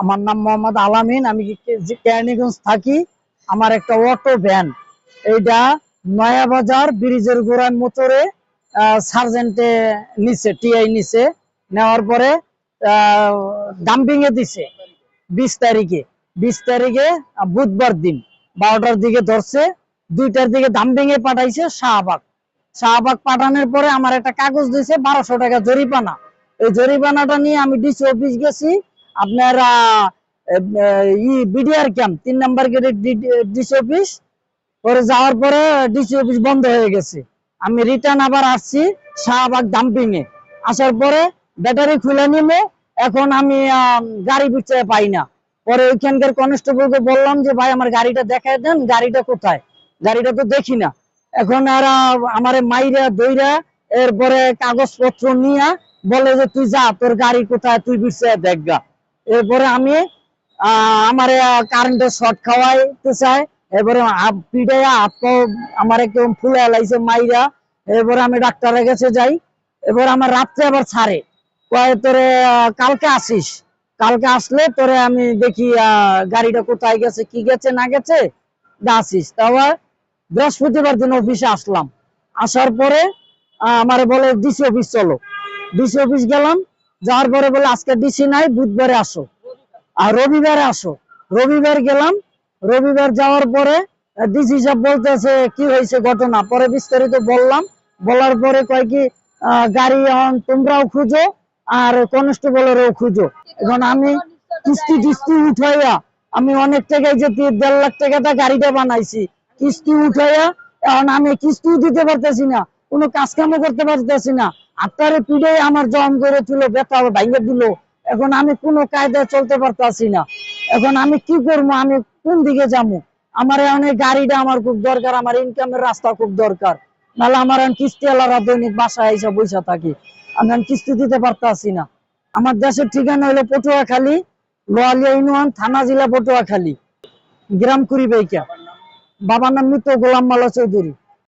আমার নাম মোহাম্মদ আলামিন, আমি কেরানীগঞ্জ থাকি, আমার একটা অটো ভ্যান। এইটা নয়াবাজার ব্রিজের গোড়ায় মোটরে সার্জেন্টে নিচে টিআই নিচে নেওয়ার পরে ডাম্পিং এ দিছে। বিশ তারিখে বিশ তারিখে বুধবার দিন, বারোটার দিকে ধরছে, দুইটার দিকে ডাম্পিং এ পাঠাইছে শাহবাগ। শাহবাগ পাঠানোর পরে আমার একটা কাগজ দিয়েছে বারোশো টাকা জরিপানা এই জরিপানাটা নিয়ে আমি ডিসি অফিস গেছি আপনার ই বিডিআর ক্যাম্প তিন নাম্বার গেটের ডিসি অফিস পরে যাওয়ার পরে ডিসি অফিস বন্ধ হয়ে গেছে। আমি রিটার্ন আবার আসছি শাহবাগ ডাম্পিং এ। আসার পরে ব্যাটারি খুলে নিমে, এখন আমি গাড়ি বিচে পাই না। পরে ওইখানকার কনস্টেবলকে বললাম যে, ভাই, আমার গাড়িটা দেখায় দেন, গাড়িটা কোথায়? গাড়িটা তো দেখি না। এখন আর আমার মাইরা দইরা এরপরে কাগজপত্র নিয়ে বলে যে, তুই যা, তোর গাড়ি কোথায়, তুই বিচে দেখগা এরপরে আমি আমার কারেন্টের শর্ট খাওয়াইতে চাই হাত পিড়াইয়া হাত আমার একদম ফুলে লাইছে, মাইরা। এরপরে আমি ডাক্তারের কাছে যাই। এবার আমার রাত্রে আবার ছাড়ে। কয়, তোরে কালকে আসিস? কালকে আসলে তোরে আমি দেখি গাড়িটা কোথায় গেছে, কি গেছে, না গেছে আসিস। তারপর বৃহস্পতিবার দিন অফিসে আসলাম। আসার পরে আমার বলে, ডিসি অফিস চলো। ডিসি অফিস গেলাম। যাওয়ার পরে বলে, আজকে ডিসি নাই, বুধবারে আসো। আর রবিবারে আসো। রবিবার গেলাম, রবিবার যাওয়ার পরে ডিসি সাহেব বলতেছে, কি হয়েছে ঘটনা? পরে বিস্তারিত বললাম। বলার পরে কয় কি গাড়ি এখন তোমরাও খুঁজো আর কনস্টেবলেরও খুঁজো। এখন আমি কিস্তি কিস্তি উঠাইয়া, আমি অনেক টাকায় যে দেড় লাখ টাকাটা গাড়িটা বানাইছি, কিস্তি উঠাইয়া, এখন আমি কিস্তিও দিতে পারতেছি না, কোনো কাজ কামও করতে পারতেছি না। আত্মারে পিড়ে আমার জম করে তুলো ব্যথা ভাঙে দিল। এখন আমি কোনো কায়দায় চলতে পারতাছি না। এখন আমি কি করব? আমি কোন দিকে যাব? আমার অনেক গাড়িটা আমার খুব দরকার, আমার ইনকামের রাস্তা খুব দরকার। নাহলে আমার কিস্তি আলারা দৈনিক বাসায় এসে বসে থাকি। আমি কিস্তি দিতে পারতাছি না। আমার দেশের ঠিকানা হলো পটুয়াখালী, লোয়ালিয়া ইউনিয়ন, থানা জেলা পটুয়াখালী। গ্রাম কুড়িবাইকা বাবার নাম মৃত গোলাম মালা চৌধুরী।